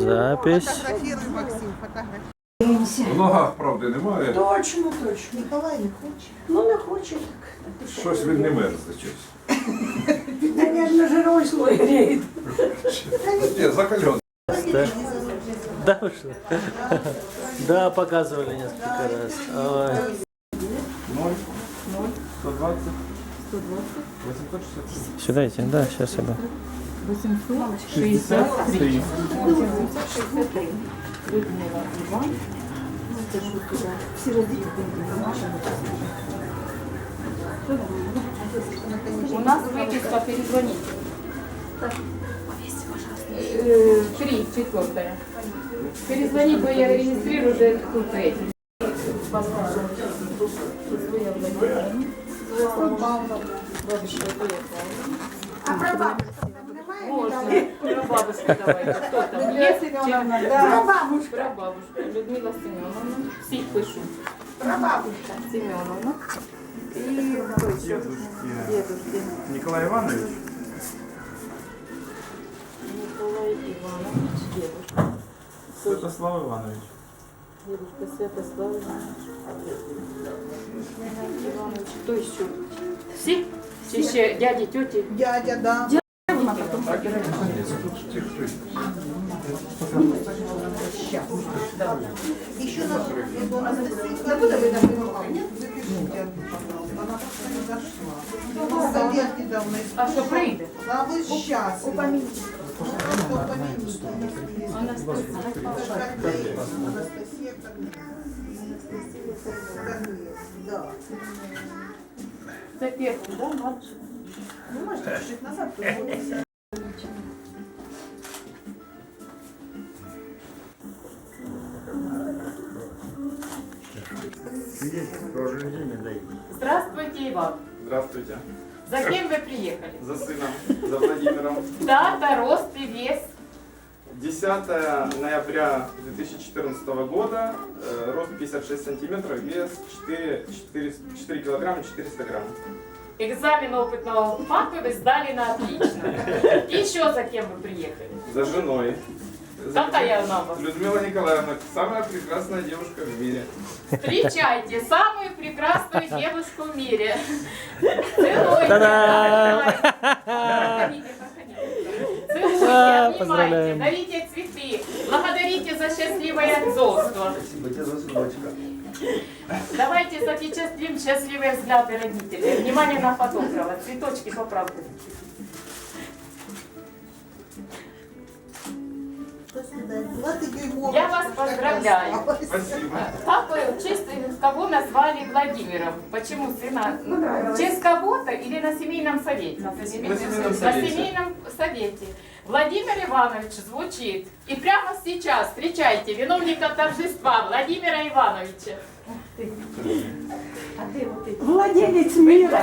Запись. Фотографируй, Максим, фотографируй. В ногах правди немає. Точно, точно. Николай не хочет. Ну не хоче так. Щось він не мерзне щось. Наверное, жировий слой греет. Ні, закальон. Да. Да, вы что? Да, показывали несколько раз. Ой. 0, 120, 860. Сюда идти? Да, сейчас иду. 863. У нас выписка перезвоните. Э, Три, четвертая. Перезвонить, бо я регистрирую уже тут эти. А немає? Можно. Про бабушку давайте. Кто там? Есть? Про бабушку. Про бабушку. Людмила Семеновна. Всіх пишу. Про бабушку. Семеновна. И кто еще? Дедушки. Николай Иванович? Николай Иванович. Дедушка. Святослав Иванович. Дедушка Святослав Иванович. Иванович. Кто еще? Все? Все еще дяди, тети. Дядя, да. Еще на Анастасия Федоровна. Нет, запишите, пожалуйста. Она просто не зашла. Совет недавно А что прийде? А вы сейчас. Упомяните. Анастасия. Да. Це перший, да, мальчик? Ну, можете чуть назад. повернуться. Здравствуйте, Иван. Здравствуйте. За кем вы приехали? За сыном, за Владимиром. Дата, рост и вес. 10 ноября 2014 года, э, рост 56 сантиметров, вес 4, 4, 4 килограмма 400 грамм. Экзамен опытного папы вы сдали на отлично. Еще за кем вы приехали? За женой. Какая она у вас? Людмила Николаевна, самая прекрасная девушка в мире. Встречайте самую прекрасную девушку в мире. Целуйте. Проходите, проходите. Целуйте, дарите цветы, благодарите за счастливое отцовство. Давайте запечатлим счастливые взгляды родителей. Внимание на фотографа. Цветочки. Двадцать Я вас поздравляю. Спасибо. Папу в честь кого назвали Владимиром? Почему сына? Ну, В честь кого-то или на семейном совете? На семейном На совете. семейном совете. Владимир Иванович звучит. И прямо сейчас встречайте виновника торжества Владимира Ивановича. А ты, вот ты. Владелец Вы мира.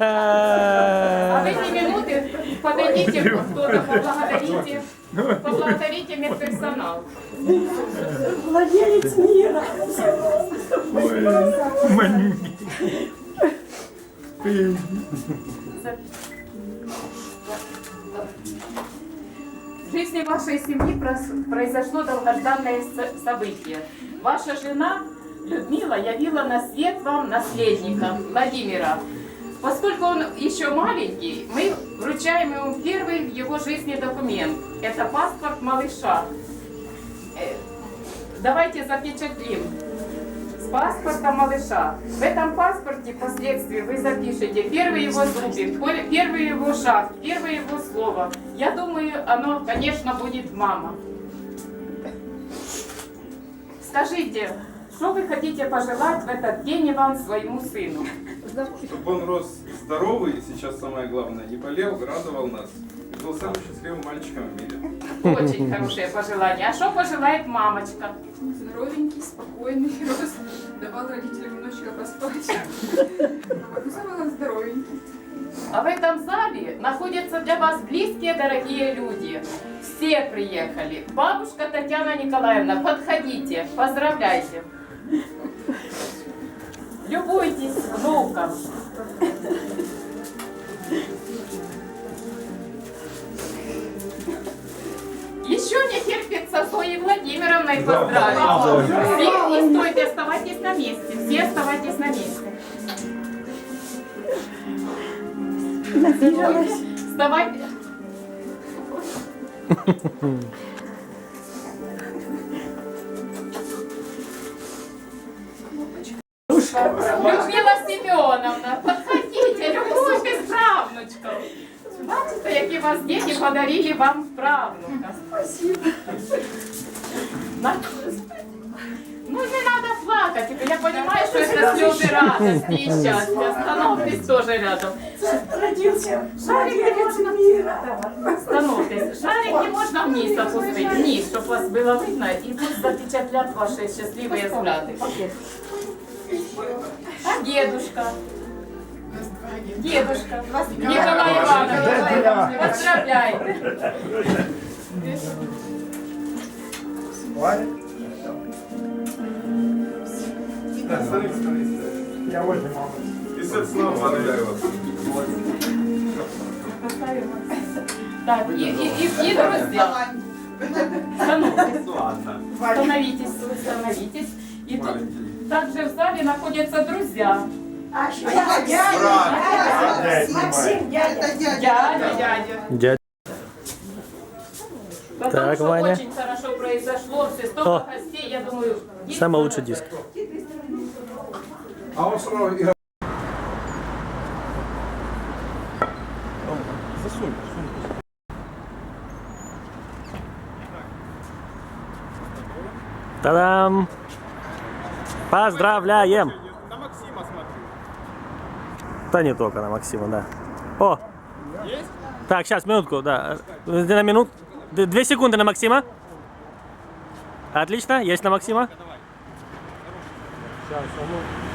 А в эти минуты подойдите кто-то, поблагодарите, поблагодарите медперсонал. Владелец мира. В жизни вашей семьи произошло долгожданное со- событие. Ваша жена Людмила явила на свет вам наследника Владимира. Поскольку он еще маленький, мы вручаем ему первый в его жизни документ. Это паспорт малыша. Э, Давайте запечатлим с паспорта малыша. В этом паспорте впоследствии вы запишете первый его зубик, пер- первый его шаг, первое его слово. Я думаю, оно, конечно, будет мама. Скажите, что вы хотите пожелать в этот день Иван своему сыну? Чтобы он рос здоровый, сейчас самое главное, не болел, радовал нас. И был самым счастливым мальчиком в мире. Очень хорошее пожелание. А что пожелает мамочка? Здоровенький, спокойный, рос, давал родителям немножечко поспать. Ну, самое главное, здоровенький. А в этом зале находятся для вас близкие, дорогие люди. Все приехали. Бабушка Татьяна Николаевна, подходите, поздравляйте. Любуйтесь внуком. Еще не терпится Зои Владимировной поздравить. А, Все, не стойте, оставайтесь на месте. Все оставайтесь на месте. Вставайте. Людмила Семеновна, подходите, любуйтесь правнучком. Бачите, які вас діти подарили вам правнука. Спасибо. Ну не надо плакать, я понимаю, что это слезы радости и счастья. Остановьтесь тоже рядом. Родился Шарики можно мира. Остановьтесь. Шарики можно вниз опустить, вниз, чтобы вас было видно, и пусть запечатлят ваши счастливые взгляды. А дедушка? Дедушка. Николай Иванович. Поздравляйте. Да, становись, становись. Я возьму, мама. И с снова Поздравляю вас. Так, и, и, и, и друзья. Становитесь. Ладно. Становитесь, становитесь. И тут также в зале находятся друзья. А сейчас Брат. дядя. Максим, дядя. Дядя. Дядя, дядя. Потому Так, что Ваня. очень хорошо произошло, все столько О. гостей, я думаю... Самый лучший диск. А он сразу играет. Засунь, Та-дам! Поздравляем! На Максима смотрю. Да не только на Максима, да. О! Есть? Так, сейчас, минутку, да. На минут. Две секунды на Максима. Отлично, есть на Максима.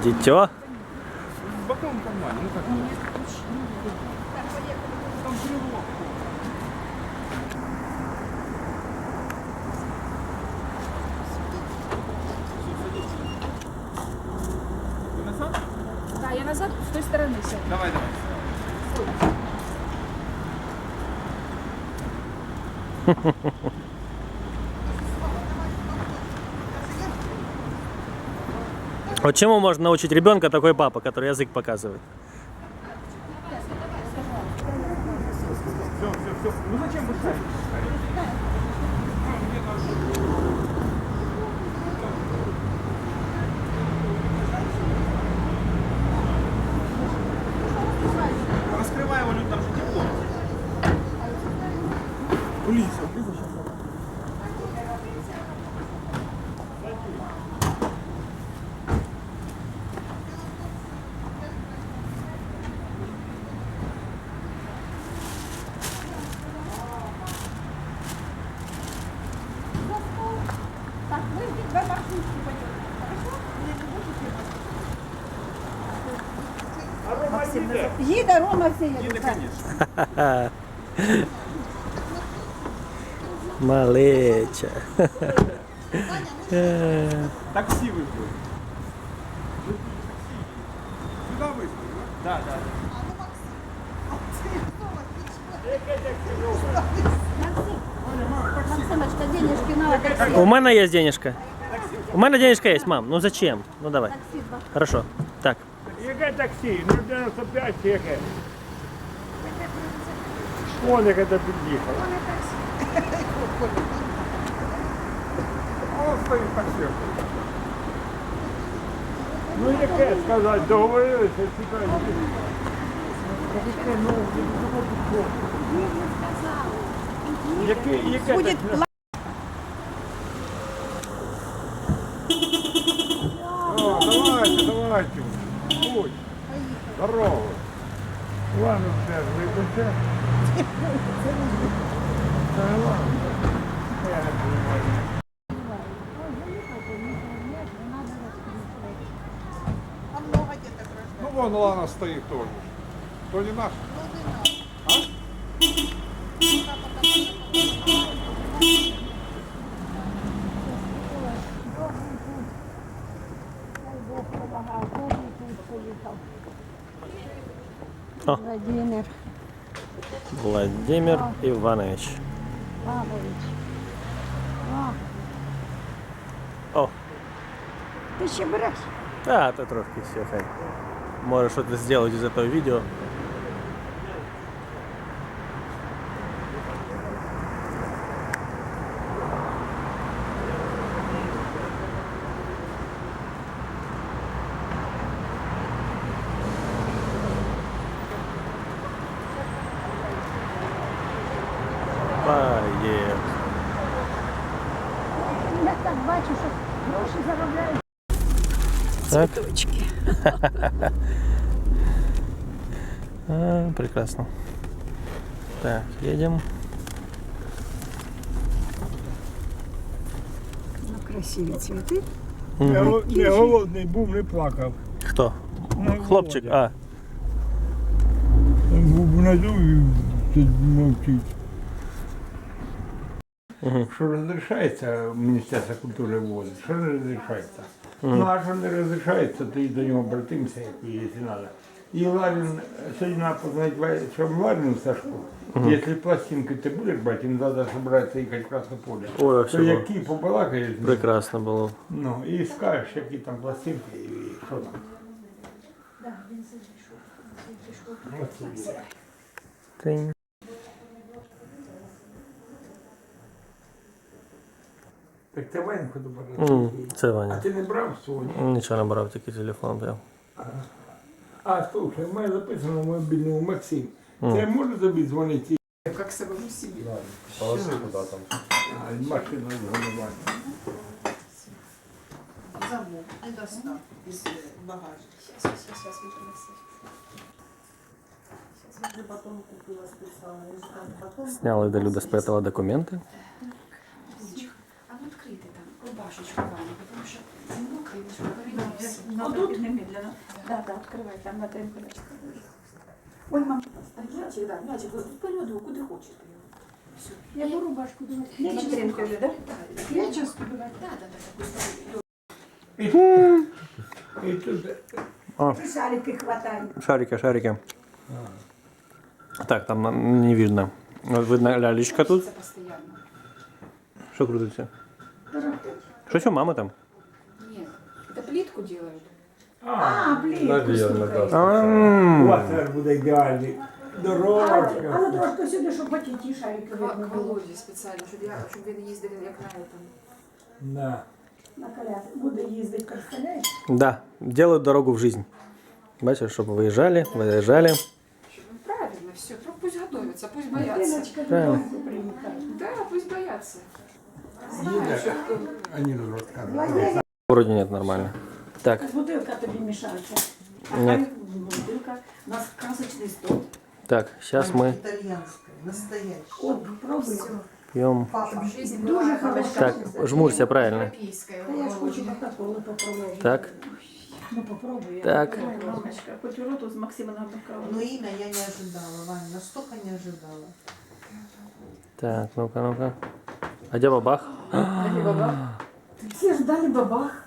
Дитё. В боковом кармане. Ну как? Да, я назад с той стороны сяду. Давай, давай. Вот чему можно научить ребенка такой папа, который язык показывает? Все, все, все. Ну зачем вы Їде, Рома все їде. Еды, конечно. Малеча. Э, Такси вызвали. Сюда вызвали? Да, да. Максимочка, денежки надо. У мене є денежка. У мене денежка є, мам. Ну зачем? Ну давай. Хорошо. Так. Яке таксі? 095 яке? Вон яке до під'їхало. Он стоит такси. Ну яке сказати, договорилися, чекай. Яке, ну, Яке, яке Будет так- О, давайте, давайте. Ой, здорово. Ладно, все, вибачте. Та ладно. А много деток рождается. Ну вон Лана стоит тоже. То не наш? Владимир Владимир Иванович. Павлович. О, Ти ще береш? а, то трошки все, хай. Може щось зробити з цього відео. Так. Цвіточки. А, прекрасно. Так, едем. Ну, красиві цвіти. Не, го- не голодний був, не плакав. Хто? Ну, Хлопчик, Володя. а. Був внизу і тут мовчить. Мгм. Що розрішається Міністерство культури вводить, що не розрішається. Ну аж не розрішається, ти до нього братимся, если треба. І Ларин, сьогодні надо познать, в чем Ларин Сашку. Если пластинкой ты будешь брать, им надо собраться ехать в Красное поле. Ой, вообще То было. які побалакаєш, Прекрасно було. ну, і скажеш, які там пластинки і що там. Ну, Та ні. Так ти Ваньку добрав? Це Ваня. А ти не брав сьогодні? Нічого не брав, тільки телефон взяв. А, слушай, в мене записано в мобільному Максим. Це може тобі дзвонити? Як себе в сім'ї? Положи куди там. А, машина згодова. Замок не достав із багажу. Зараз, зараз, зараз, відпринеси. Сняли до Люда с пятого документы. Рубашечку Ване, потому что вы же повернемся. Вот тут немедленно. Да, да, открывай, там на ТМК. Ой, мам, Мячик, да, мячик, вперед, куда хочешь. Все. Я беру рубашку до на ТМК уже, да? Я часто буваю. Да, да, да, такой І тут Ти шарики хватай. Шарики, шарики. Так, там не видно. Видно лялечка тут. Это постоянно. Що крутиться? Щось у мами там. Нет, это плитку делают. А, блін, слухай. Ам. у вас зараз буде ідеальний. Дорожка. Але трошки сюди, щоб потім ті шарики видно К було. Володе специально, чтобы я, чтобы вы ездили як на этом. Да. На коляску. Буде їздити, представляєш? Да, делают дорогу в жизнь. Бачиш, щоб виїжджали, виїжджали. Чтобы- Ну, Правильно, все, пусть готовятся, пусть боятся. Диночка Правильно. додому приїхає. Да, пусть боятся. Їде. Знаю, что Они тут розказують. Владимир, Вроде нет, нормально. Так, бутилка тобі мішається. нет. Бутылка. У нас красочный стол. Так, сейчас мы Итальянская, настоящая. От, пробуй. пьем. Папа. жизнь Дуже была хороша. Так, жмурься правильно. европейская. Та я ж хочу Кока-Колу попробувати. Так, Ну попробуй. я Так. попробую. Ой, мамочка, хоть в роту с Максимом набрала. Но имя я не ожидала, Ваня, настолько не ожидала. так, ну-ка, ну-ка. А где бабах? Всі ждали бабах.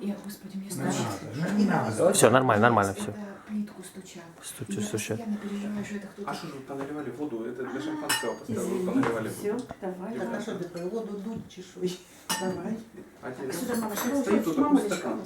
Я, господи, мне надо. Все, нормально, нормально, все. Плитку стучат. И Стучит, я переживаю, что это кто-то... А что же вы поналивали воду? Это для шампанского поставил, вы поналивали Все, воду. давай. Так, а что ты воду дуть чешуй? Давай. А тебе Сюда, мамочка, стоит тут стакан.